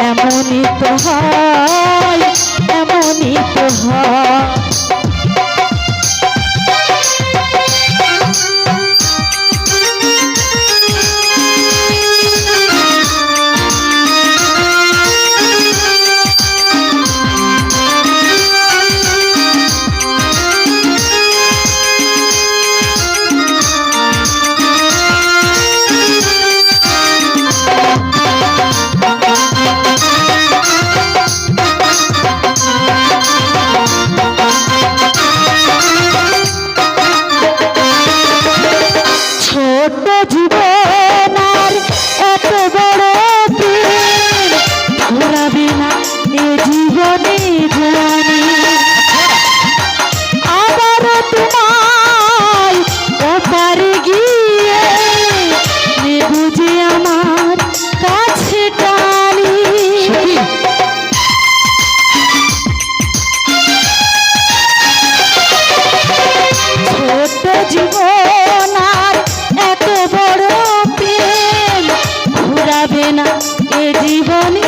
এমনই তো হয়। জীবন আর এত বড় প্রেম ঘুরাবে না এ জীবনে।